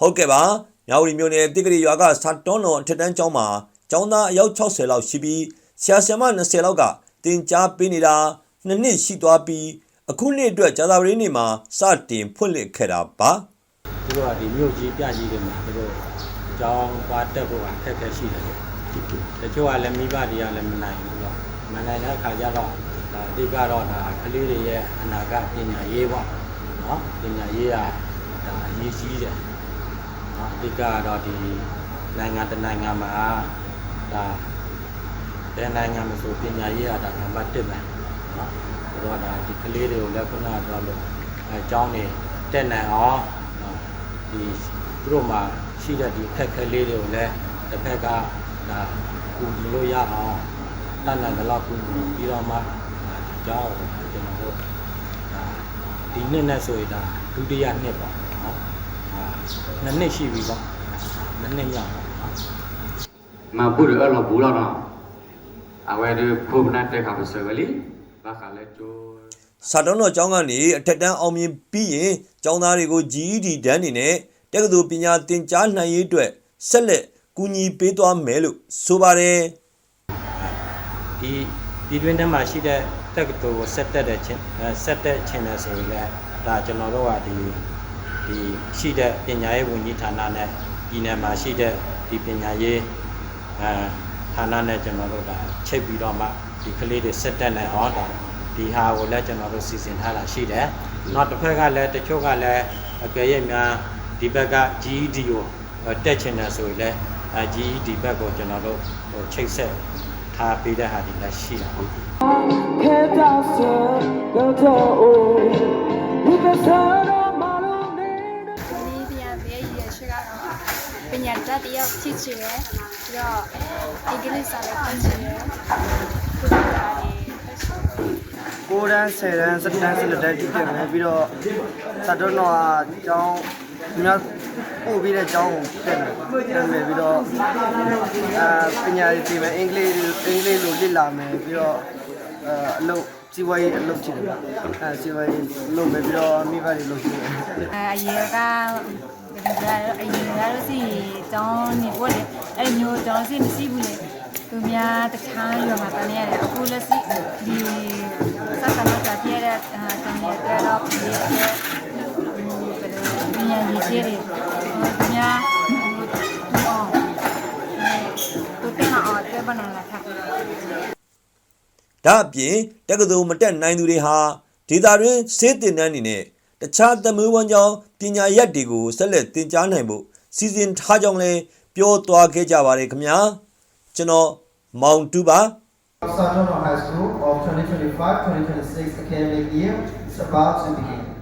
ဟုတ်ကဲ့ပါမြောက်ရီမြို့နယ်တိကရီရွာကစာတွန်းတော်အထက်တန်းကျောင်းမှာကျောင်းသားအယောက်60လောက်ရှိပြီးဆရာဆရာမ20လောက်ကတင် जा ပေးနေတာနှစ်နှစ်ရှိသွားပြီးအခုနှစ်အတွက်ဂျာသာပရင်းနေမှာစတင်ဖွင့်လှစ်ခဲ့တာပါသူတို့ကဒီမြို့ကြီးပြကြီးတွေမှာသူတို့ကြောင်းသွားတက်ဖို့ကအခက်အခဲရှိတယ်တချို့ကလည်းမိဘတွေကလည်းမနိုင်ဘူးတော့မနိုင်တဲ့အခါကျတော့ဒါအဓိကတော့ဒါကလေးတွေရဲ့အနာဂတ်ပညာရေးပေါ့နော်ပညာရေးကဒါအရေးကြီးတယ်နော် အဓိကကတော့ဒီနိုင်ငံတစ်နိုင်ငံမှာဒါဘယ်နိုင်ငံမှာဆိုပညာရေးကဒါနံပါတ်1ပဲနော်သူတို့ကဒါဒီကလေးတွေကိုလည်းခုနကပြောလို့အဲအကြောင်းတွေတက်နိုင်အောင်နော်ဒီသူတို့မှာရှိတဲ့ဒီအခက်အခဲလေးတွေကိုလည်းတစ်ဖက်ကဒါကူညီလို့ရအောင်တတ်နိုင်တဲ့လောက်ကူညီပြီးတော့မှဒါဒီကြောင်းကိုကျွန်တော်တို့ဒါဒီနှစ်နဲ့ဆိုရင်ဒါဒုတိယနှစ်ပေါ့နော်အာ နှစ်နှစ်ရှိပြီပေါ့နှစ်နှစ်မြောက်ပေါ့နော် mà bù được ở là bù lo đó à vậy thì phô nát để gặp sự vậy lý và cả lại cho စာတွန်းတော်ကျောင်းကနေအထက်တန်းအောင်မြင်ပြီးရင်ကျောင်းသားတွေကို GED တန်းနေနဲ့တက္ကသိုလ်ပညာသင်ကြားနိုင်ရေးအတွက်ဆက်လက်ကူညီပေးသွားမယ်လို့ဆိုပါတယ်ဒီဒီတွင်းထဲမှာရှိတဲ့တက္ကသိုလ်ကိုဆက်တက်တဲ့ချင်းအဲဆက်တက်ချင်းလဲဆိုရင်လည်းဒါကျွန်တော်တို့ကဒီဒီ ရှိတဲ့ပညာရေးဝန်ကြီးဌာနနဲ့ပြည်နယ်မှာရှိတဲ့ဒီပညာရေးအဲဌာနနဲ့ကျွန်တော်တို့ဒါချိတ်ပြီးတော့မှဒီကလေးတွေဆက်တက်နိုင်အောင်ဒါဒီဟာကိုလည်းကျွန်တော်တို့စီစဉ်ထားတာရှိတယ်။နောက်တစ်ဖက်ကလည်းတချို့ကလည်းအကယ်၍များဒီဘက်က GED ကိုတက်ချင်တယ်ဆိုရင်လည်းအဲ GED ဘက်ကိုကျွန်တော်တို့ဟိုချိတ်ဆက်ထားပေးတဲ့ဟာတွေလည်းရှိတာပေါ့ Head ပညာတတ်တယောက်ဖြစ်ချင်တယ်ပြီးတော့အင်္ဂလိပ်စာလည်းသိချင်တယ်ကုသတာတွေသိချင်တယ်9တန်း10တန်း7တန်း11တန်းကြည့်ပြမယ်ပြီးတော့စတော့တော့အကြောင်းများပို့ပြီးတဲ့ကျောင်းကိုတက်မယ်တက်မယ်ပြီးတော့အာပညာရေးပြင်မယ်အင်္ဂလိပ်အင်္ဂလိပ်လိုလေ့လာမယ်ပြီးတော့အအလုပ်စီဝါရေးအလုပ်ချင်တယ်အဲစီဝါရေးလုပ်မယ်ပြီးတော့မိဘတွေလုပ်ချင်တယ်အဲအရေက ဒါအရေကတော့စီတောင်းနေပေါ့လေအဲ့မျိုးတောင်းစီမရှိဘူးလေသူများတခြားရွာမှာတန်းရတယ်အခုလက်စီဒီစက်ကမတာပြည့်တဲ့တန်းရတဲ့တော့ပြည့်တဲ့ပညာရေးကြီးတွေသူများအော်သူတင်အောင်တဲ့ဘဏ္ဍာလာထားဒါအပြင်တက္ကသိုလ်မတက်နိုင်သူတွေဟာဒေတာတွင်စေးတင်တန်းနေနဲ့ တခြားသမီးဝန်ကြောင့်ပညာရက်တွေကိုဆက်လက်သင်ကြားနိုင်ဖို့စီစဉ်ထားကြောင်းလည်းပြောသွားခဲ့ကြပါတယ်ခင်ဗျာကျွန်တော်မောင်တူပါ Saratoga High School of 2025-2026 academic year is about to begin.